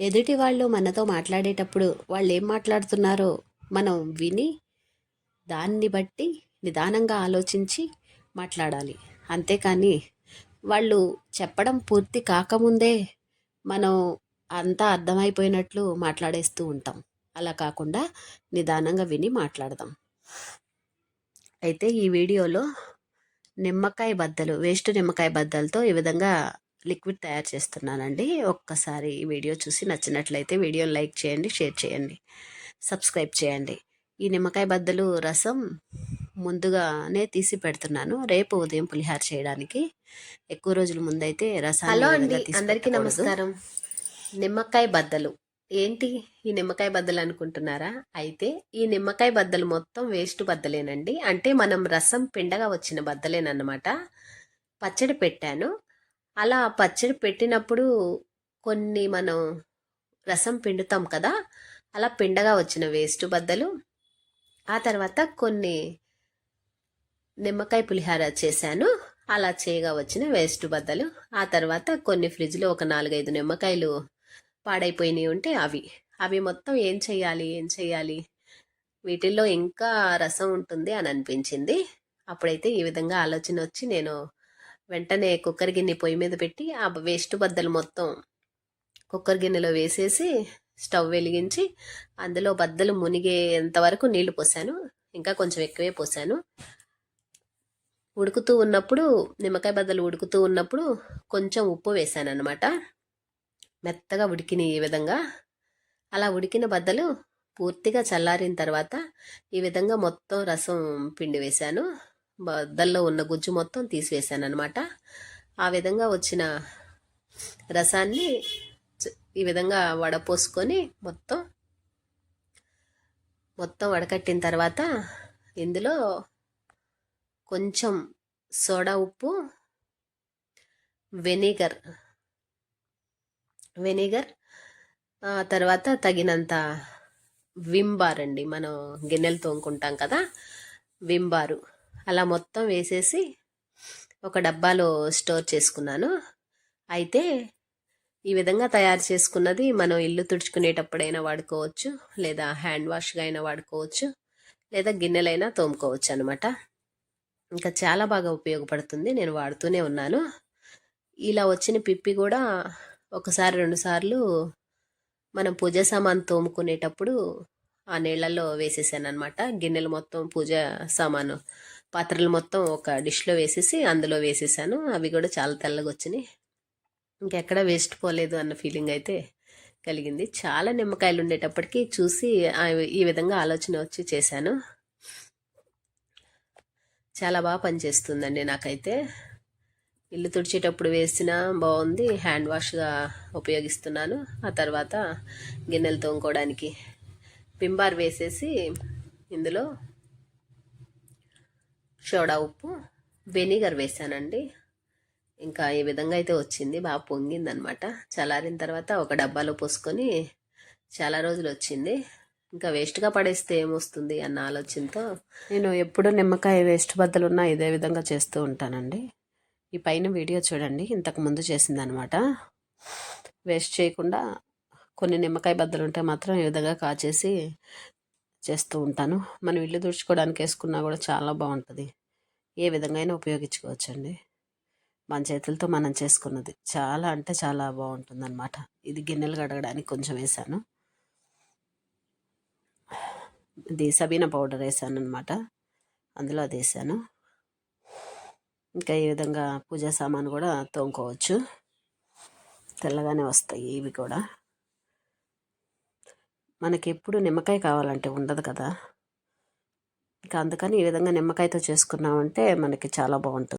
ఎదుటి వాళ్ళు మనతో మాట్లాడేటప్పుడు వాళ్ళు ఏం మాట్లాడుతున్నారో మనం విని దాన్ని బట్టి నిదానంగా ఆలోచించి మాట్లాడాలి. అంతేకాని వాళ్ళు చెప్పడం పూర్తి కాకముందే మనం అంతా అర్థమైపోయినట్లు మాట్లాడేస్తూ ఉంటాం. అలా కాకుండా నిదానంగా విని మాట్లాడదాం. అయితే ఈ వీడియోలో నిమ్మకాయ బద్దలు వేస్ట్ నిమ్మకాయ బద్దలతో ఈ విధంగా లిక్విడ్ తయారు చేస్తున్నానండి. ఒక్కసారి ఈ వీడియో చూసి నచ్చినట్లయితే వీడియోని లైక్ చేయండి షేర్ చేయండి సబ్స్క్రైబ్ చేయండి. ఈ నిమ్మకాయ బద్దలు రసం ముందుగానే తీసి పెడుతున్నాను. రేపు ఉదయం పులిహార చేయడానికి. ఎక్కువ రోజుల ముందైతే రసం హలో అండి అందరికీ నమస్కారం. నిమ్మకాయ బద్దలు. ఏంటి ఈ నిమ్మకాయ బద్దలు అనుకుంటున్నారా? అయితే ఈ నిమ్మకాయ బద్దలు మొత్తం వేస్ట్ బద్దలేనండి. అంటే మనం రసం పిండగా వచ్చిన బద్దలేనన్నమాట. పచ్చడి పెట్టాను. అలా పచ్చడి పెట్టినప్పుడు కొన్ని మనం రసం పిండుతాం కదా అలా పిండగా వచ్చిన వేస్ట్ బద్దలు ఆ తర్వాత కొన్ని నిమ్మకాయ పులిహార చేశాను అలా చేయగా వచ్చిన వేస్ట్ బద్దలు ఆ తర్వాత కొన్ని ఫ్రిడ్జ్లో ఒక నాలుగైదు నిమ్మకాయలు పాడైపోయినాయి ఉంటే అవి. అవి మొత్తం ఏం చేయాలి ఏం చేయాలి? వీటిల్లో ఇంకా రసం ఉంటుంది అని అనిపించింది. అప్పుడైతే ఈ విధంగా ఆలోచన వచ్చి నేను వెంటనే కుక్కర్ గిన్నె పొయ్యి మీద పెట్టి ఆ వేస్ట్ బద్దలు మొత్తం కుక్కర్ గిన్నెలో వేసేసి స్టవ్ వెలిగించి అందులో బద్దలు మునిగేంత వరకు నీళ్ళు పోసాను. ఇంకా కొంచెం ఎక్కువే పోసాను. ఉడుకుతూ ఉన్నప్పుడు నిమ్మకాయ బద్దలు ఉడుకుతూ ఉన్నప్పుడు కొంచెం ఉప్పు వేసాను అనమాట మెత్తగా ఉడికిన ఈ విధంగా. అలా ఉడికిన బద్దలు పూర్తిగా చల్లారిన తర్వాత ఈ విధంగా మొత్తం రసం పిండి వేశాను బద్దల్లో ఉన్న గుజ్జు మొత్తం తీసివేశాను అనమాట ఆ విధంగా వచ్చిన రసాన్ని ఈ విధంగా వడపోసుకొని మొత్తం మొత్తం వడకట్టిన తర్వాత ఇందులో కొంచెం సోడా ఉప్పు వెనిగర్ వెనిగర్ తర్వాత తగినంత వింబార్ అండి మనం గిన్నెలు తోముకుంటాం కదా వింబారు. అలా మొత్తం వేసేసి ఒక డబ్బాలో స్టోర్ చేసుకున్నాను. అయితే ఈ విధంగా తయారు చేసుకున్నది మనం ఇల్లు తుడుచుకునేటప్పుడైనా వాడుకోవచ్చు లేదా హ్యాండ్ వాష్గా అయినా వాడుకోవచ్చు లేదా గిన్నెలైనా తోముకోవచ్చు అనమాట ఇంకా చాలా బాగా ఉపయోగపడుతుంది నేను వాడుతూనే ఉన్నాను. ఇలా వచ్చిన పిప్పి కూడా ఒకసారి రెండుసార్లు మనం పూజ సామాన్ తోముకునేటప్పుడు ఆ నీళ్ళల్లో వేసేసాను అనమాట గిన్నెలు మొత్తం పూజ సామాను. పాత్రలు మొత్తం ఒక డిష్లో వేసేసి అందులో వేసేసాను. అవి కూడా చాలా తెల్లగా వచ్చినాయి. ఇంకెక్కడ వేస్ట్ పోలేదు అన్న ఫీలింగ్ అయితే కలిగింది. చాలా నిమ్మకాయలు ఉండేటప్పటికి చూసి ఈ విధంగా ఆలోచన వచ్చి చేశాను. చాలా బాగా పనిచేస్తుందండి నాకైతే. ఇల్లు తుడిచేటప్పుడు వేసిన బాగుంది. హ్యాండ్ వాష్గా ఉపయోగిస్తున్నాను. ఆ తర్వాత గిన్నెలు తోముకోవడానికి. పింబార్ వేసేసి ఇందులో సోడా ఉప్పు వెనిగర్ వేసానండి. ఇంకా ఈ విధంగా అయితే వచ్చింది. బాగా పొంగిందనమాట చల్లారిన తర్వాత ఒక డబ్బాలో పోసుకొని చాలా రోజులు వచ్చింది. ఇంకా వేస్ట్గా పడేస్తే ఏమొస్తుంది అన్న ఆలోచనతో నేను ఎప్పుడు నిమ్మకాయ వేస్ట్ బద్దలు ఉన్నా ఇదే విధంగా చేస్తూ ఉంటానండి. ఈ పైన వీడియో చూడండి. ఇంతకు ముందు చేసిందనమాట వేస్ట్ చేయకుండా కొన్ని నిమ్మకాయ బద్దలు ఉంటే మాత్రం ఈ విధంగా కాచేసి చేస్తూ ఉంటాను. మనం ఇల్లు తుడుచుకోవడానికి వేసుకున్నా కూడా చాలా బాగుంటుంది. ఏ విధంగా అయినా ఉపయోగించుకోవచ్చండి. మన చేతులతో మనం చేసుకున్నది చాలా అంటే చాలా బాగుంటుంది అనమాట ఇది గిన్నెలు కడగడానికి కొంచెం వేసాను. ఇది సబీనా పౌడర్ వేసాను అనమాట అందులో అది వేసాను. ఇంకా ఈ విధంగా పూజా సామాను కూడా తోముకోవచ్చు. తెల్లగానే వస్తాయి ఇవి కూడా. మనకి ఎప్పుడు నిమ్మకాయ కావాలంటే ఉండదు కదా. ఇంకా అందుకని ఈ విధంగా నిమ్మకాయతో చేసుకున్నామంటే మనకి చాలా బాగుంటుంది.